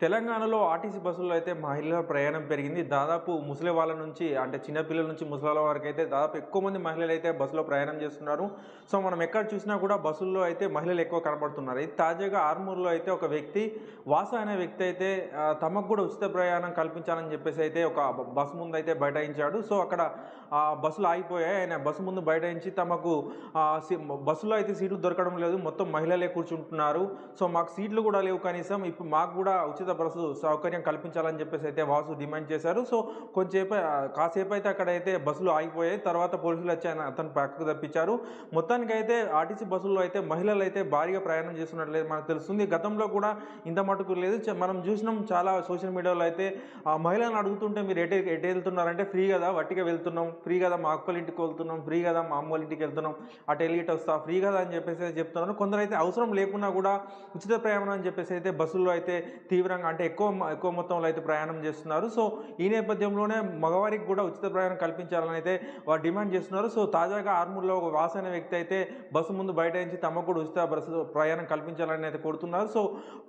తెలంగాణలో ఆర్టీసీ బస్సుల్లో అయితే మహిళల ప్రయాణం పెరిగింది. దాదాపు ముసలి వాళ్ళ నుంచి అంటే చిన్నపిల్లల నుంచి ముసలాల వరకు అయితే దాదాపు ఎక్కువ మంది మహిళలు అయితే బస్సులో ప్రయాణం చేస్తున్నారు. సో మనం ఎక్కడ చూసినా కూడా బస్సుల్లో అయితే మహిళలు ఎక్కువ కనబడుతున్నారు. అయితే తాజాగా ఆర్మూర్లో అయితే ఒక వ్యక్తి వాస అనే వ్యక్తి అయితే తమకు కూడా ఉచిత ప్రయాణం కల్పించాలని చెప్పేసి అయితే ఒక బస్సు ముందు అయితే బైఠాయించాడు. సో అక్కడ ఆ, బస్సులు ఆగిపోయాయి. ఆయన బస్సు ముందు బైఠాయించి తమకు బస్సులో అయితే సీట్లు దొరకడం లేదు. మొత్తం మహిళలే కూర్చుంటున్నారు. సో మాకు సీట్లు కూడా లేవు కనీసం. ఇప్పుడు మాకు కూడా ఉచిత బస్సు సౌకర్యం కల్పించాలని చెప్పేసి అయితే వాసు డిమాండ్ చేశారు. సో కొంచెంసేపు కాసేపు అయితే అక్కడైతే బస్సులు ఆగిపోయాయి. తర్వాత పోలీసులు వచ్చి ఆయన అతను పక్కకు తప్పించారు. మొత్తానికి అయితే ఆర్టీసీ బస్సుల్లో అయితే మహిళలు అయితే భారీగా ప్రయాణం చేస్తున్నట్లయితే మనకు తెలుస్తుంది. గతంలో కూడా ఇంత మటుకు లేదు. మనం చూసినాం చాలా సోషల్ మీడియాలో అయితే ఆ మహిళలను అడుగుతుంటే మీరు ఎటు ఎటు వెళ్తున్నారంటే ఫ్రీ కదా వట్టిగా వెళ్తున్నాం. ఫ్రీ కదా మా అక్కల ఇంటికి వెళ్తున్నాం. ఫ్రీ కదా మా అమ్మ వాళ్ళ ఇంటికి వెళ్తున్నాం. అటు ఎలిగిట్ వస్తా. ఫ్రీ కదా అని చెప్పేసి చెప్తున్నారు. కొందరైతే అవసరం లేకున్నా కూడా ఉచిత ప్రయాణం అని చెప్పేసి అయితే బస్సుల్లో అయితే తీవ్రంగా అంటే ఎక్కువ ఎక్కువ మొత్తంలో అయితే ప్రయాణం చేస్తున్నారు. సో ఈ నేపథ్యంలోనే మగవారికి కూడా ఉచిత ప్రయాణం కల్పించాలని అయితే వారు డిమాండ్ చేస్తున్నారు. సో తాజాగా ఆర్మూర్లో ఒక వాసన వ్యక్తి అయితే బస్సు ముందు బైఠాయించి తమకు కూడా ఉచిత బస్సు ప్రయాణం కల్పించాలని అయితే కోరుతున్నారు. సో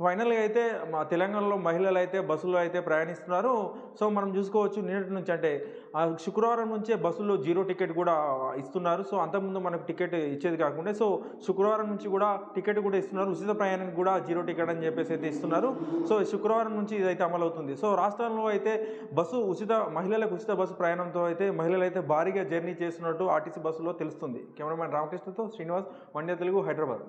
ఫైనల్గా అయితే మా తెలంగాణలో మహిళలు అయితే బస్సులో అయితే ప్రయాణిస్తున్నారు. సో మనం చూసుకోవచ్చు నిన్నటి నుంచి అంటే శుక్రవారం నుంచే బస్సులో జీరో టికెట్ కూడా ఇస్తున్నారు. సో అంతకుముందు మనకు టికెట్ ఇచ్చేది కాకుండా సో శుక్రవారం నుంచి కూడా టికెట్ కూడా ఇస్తున్నారు. ఉచిత ప్రయాణానికి కూడా జీరో టికెట్ అని చెప్పేసి అయితే ఇస్తున్నారు. సో శుక్రవారం నుంచి ఇదైతే అమలవుతుంది. సో రాష్ట్రంలో అయితే బస్సు ఉచిత మహిళలకు ఉచిత బస్సు ప్రయాణంతో అయితే మహిళలు అయితే భారీగా జర్నీ చేస్తున్నట్టు ఆర్టీసీ బస్సులో తెలుస్తుంది. కెమెరామ్యాన్ రామకృష్ణతో శ్రీనివాస్ వన్య తెలుగు హైదరాబాద్.